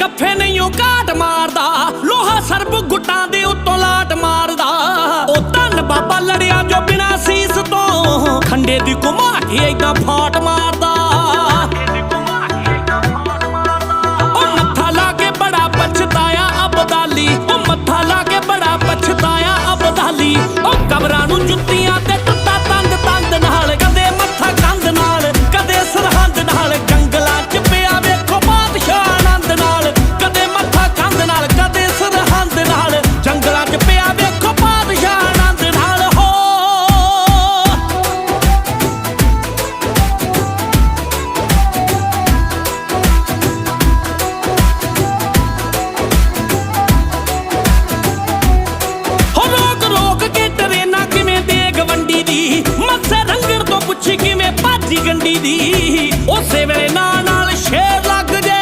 ਗੱਫੇ ਨਹੀਂ ਉਹ ਕਾਟ ਮਾਰਦਾ, ਲੋਹਾ ਸਰਬ ਗੁੱਟਾਂ ਦੇ ਉੱਤੋਂ ਲਾਟ ਮਾਰਦਾ। ਉਹ ਧੰਨ ਬਾਬਾ ਲੜਿਆ ਜੋ ਬਿਨਾ ਸੀਸ ਤੋਂ ਖੰਡੇ ਦੀ ਘੁਮਾ ਐਦਾਂ ਫਾਟ ਮਾਰਦਾ। ਵੱਜੀ ਗੰਡੀ ਦੀ ਉਸੇ ਵੇਲੇ ਨਾਲ